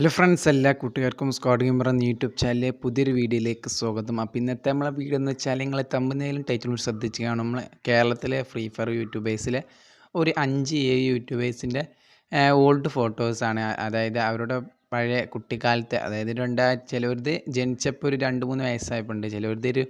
Hello friends എല്ലാ കൂട്ടുകാർക്കും squad gamer YouTube ചാനലിലെ പുതിയൊരു വീഡിയോയിലേക്ക് സ്വാഗതം. അപ്പോൾ ഇന്നത്തെ നമ്മളെ വീഡിയോ എന്ന് വെച്ചാൽ നിങ്ങളെ തമ്മിലും ടൈറ്റിലും ശ്രദ്ധിച്ച് കാണും. നമ്മൾ കേരളത്തിലെ ഫ്രീ ഫയർ യൂട്യൂബേഴ്സിലെ ഒരു അഞ്ച് ഏഴ് യൂട്യൂബേഴ്സിന്റെ ഓൾഡ് ഫോട്ടോസാണ് അതായത് അവരുടെ പഴയ കുട്ടിക്കാലത്തെ അതായത് രണ്ടാ ചിലവരുത് ജനിച്ചപ്പോൾ ഒരു രണ്ട് മൂന്ന് വയസ്സായപ്പോണ്ട്. ചിലവരുത് ഒരു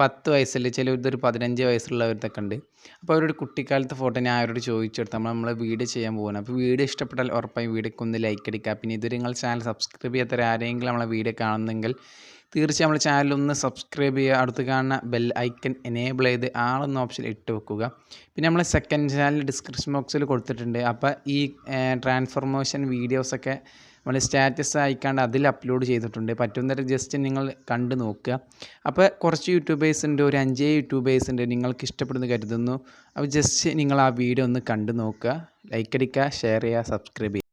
പത്ത് വയസ്സിൽ ചിലവരുത് ഒരു പതിനഞ്ച് വയസ്സുള്ളവരത്തൊക്കെ ഉണ്ട് അപ്പോൾ അവരുടെ കുട്ടിക്കാലത്തെ ഫോട്ടോ ഞാൻ അവരോട് ചോദിച്ചെടുത്ത്. നമ്മൾ നമ്മളെ വീഡിയോ ചെയ്യാൻ പോകുന്നത് അപ്പോൾ വീഡിയോ ഇഷ്ടപ്പെട്ടാൽ ഉറപ്പായും വീഡിയോക്ക് ഒന്ന് ലൈക്ക് അടിക്കുക പിന്നെ ഇതുവരെ നിങ്ങൾ ചാനൽ സബ്സ്ക്രൈബ് ചെയ്യാത്ത ആരെങ്കിലും നമ്മളെ വീഡിയോ കാണുന്നെങ്കിൽ തീർച്ചയായും നമ്മൾ ചാനൽ ഒന്ന് സബ്സ്ക്രൈബ് ചെയ്യുക. അടുത്ത് കാണുന്ന ബെൽ ഐക്കൺ എനേബിൾ ചെയ്ത് ആളെന്ന ഓപ്ഷൻ ഇട്ട് വെക്കുക. പിന്നെ നമ്മൾ സെക്കൻഡ് ചാനൽ ഡിസ്ക്രിപ്ഷൻ ബോക്സിൽ കൊടുത്തിട്ടുണ്ട്. അപ്പോൾ ഈ ട്രാൻസ്ഫോർമേഷൻ വീഡിയോസൊക്കെ നമ്മൾ സ്റ്റാറ്റസ് അയക്കാണ്ട് അതിൽ അപ്ലോഡ് ചെയ്തിട്ടുണ്ട്. പറ്റുന്നവരെ ജസ്റ്റ് നിങ്ങൾ കണ്ടു നോക്കുക. അപ്പോൾ കുറച്ച് യൂട്യൂബേഴ്സ് ഉണ്ട് ഒരു അഞ്ചേ യൂട്യൂബേഴ്സ് ഉണ്ട് നിങ്ങൾക്ക് ഇഷ്ടപ്പെടുന്ന കരുതുന്നു. അപ്പോൾ ജസ്റ്റ് നിങ്ങൾ ആ വീഡിയോ ഒന്ന് കണ്ടു നോക്കുക. ലൈക്ക് അടിക്കുക ഷെയർ ചെയ്യുക സബ്സ്ക്രൈബ് ചെയ്യുക.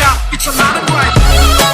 out, it's a lot of grind.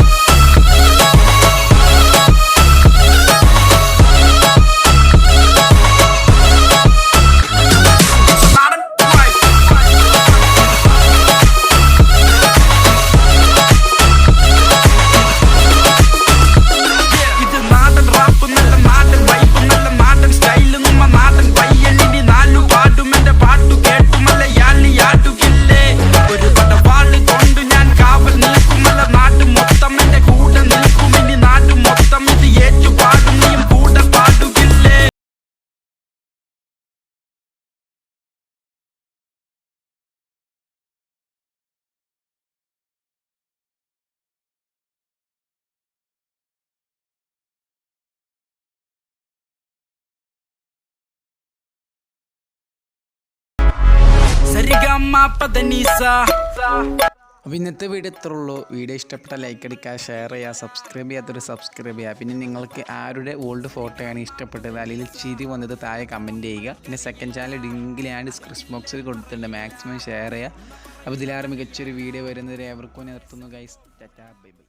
അപ്പോൾ ഇന്നത്തെ വീഡിയോ ഇത്രേ ഉള്ളൂ. വീഡിയോ ഇഷ്ടപ്പെട്ട ലൈക്ക് അടിക്കുക ഷെയർ ചെയ്യുക സബ്സ്ക്രൈബ് ചെയ്യാത്തൊരു സബ്സ്ക്രൈബ് ചെയ്യുക. പിന്നെ നിങ്ങൾക്ക് ആരുടെ ഓൾഡ് ഫോട്ടോയാണ് ഇഷ്ടപ്പെട്ടത്? അല്ലെങ്കിൽ ചിരി വന്നത് താഴെ കമന്റ് ചെയ്യുക. പിന്നെ സെക്കൻഡ് ചാനൽ ലിങ്കിൽ ഞാൻ ഡിസ്ക്രിപ്ഷൻ ബോക്സിൽ കൊടുത്തിട്ടുണ്ട്. മാക്സിമം ഷെയർ ചെയ്യുക. അപ്പോൾ ഇതിലാറ് മികച്ചൊരു വീഡിയോ വരുന്നവരെ എവർക്കും നിർത്തുന്നു ഗൈസ് ടാറ്റാ ബൈ ബൈ